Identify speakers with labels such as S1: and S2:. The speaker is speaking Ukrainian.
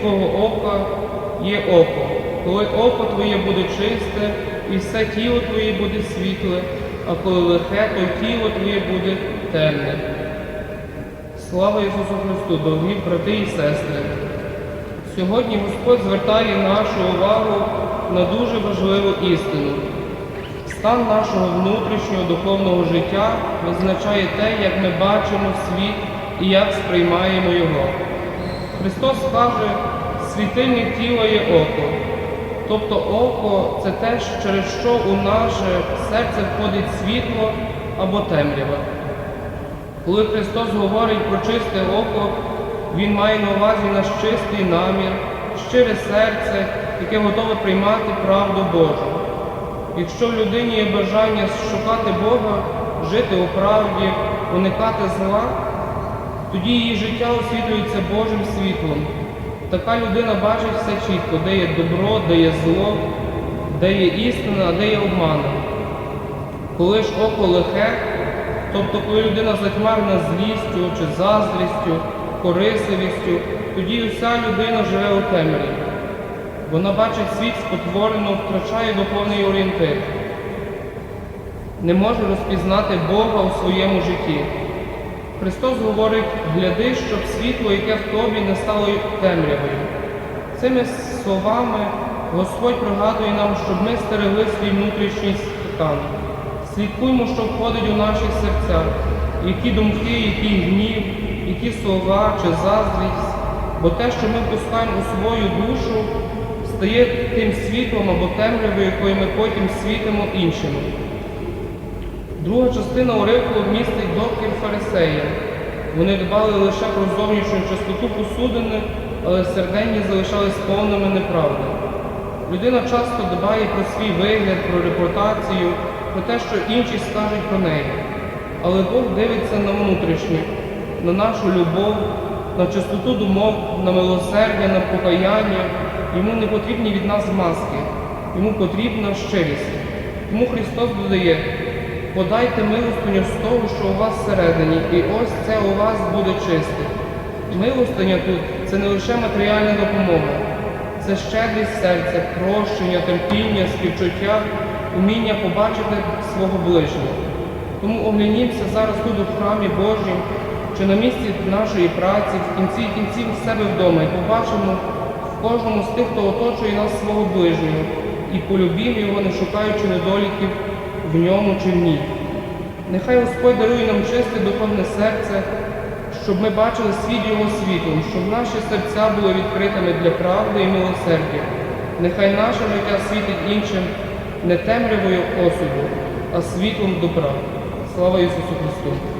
S1: Твого ока є око. Коли око Твоє буде чисте, і все тіло Твоє буде світле, а коли лихе, то тіло Твоє буде темне. Слава Ісусу Христу, дорогі брати і сестри! Сьогодні Господь звертає нашу увагу на дуже важливу істину. Стан нашого внутрішнього духовного життя визначає те, як ми бачимо світ і як сприймаємо його. Христос каже, світильник тіла є око. Тобто око це те, через що у наше серце входить світло або темрява. Коли Христос говорить про чисте око, Він має на увазі наш чистий намір, щире серце, яке готове приймати правду Божу. Якщо в людині є бажання шукати Бога, жити у правді, уникати зла, тоді її життя освітлюється Божим світлом. Така людина бачить все чітко, де є добро, де є зло, де є істина, а де є обман. Коли ж око лихе, тобто коли людина затьмарена злістю чи заздрістю, корисливістю, тоді уся людина живе у темряві. Вона бачить світ спотворено, втрачає духовний орієнтир, не може розпізнати Бога у своєму житті. Христос говорить, гляди, щоб світло, яке в тобі, не стало темрявою. Цими словами Господь пригадує нам, щоб ми стерегли свій внутрішній стан. Слідкуймо, що входить у наші серця, які думки, який гнів, які слова чи заздрість, бо те, що ми пускаємо у свою душу, стає тим світлом або темрявою, якою ми потім світимо іншим. Друга частина уривку містить докір фарисея. Вони дбали лише про зовнішню чистоту посудини, але серденні залишались повними неправди. Людина часто дбає про свій вигляд, про репутацію, про те, що інші скажуть про неї. Але Бог дивиться на внутрішнє, на нашу любов, на чистоту думок, на милосердя, на покаяння. Йому не потрібні від нас маски, йому потрібна щирість. Тому Христос додає, подайте милостиню з того, що у вас всередині, і ось це у вас буде чисте. Милостиня тут це не лише матеріальна допомога, це щедрість серця, прощення, терпіння, співчуття, уміння побачити свого ближнього. Тому оглянімося зараз тут у храмі Божім чи на місці нашої праці, в кінці кінців в себе вдома, і побачимо в кожному з тих, хто оточує нас свого ближнього, і полюбімо його, не шукаючи недоліків в ньому чи в ній. Нехай Господь дарує нам чисте духовне серце, щоб ми бачили світ Його світом, щоб наші серця були відкритими для правди і милосердя. Нехай наше життя світить іншим не темрявою осуду, а світлом добра. Слава Ісусу Христу!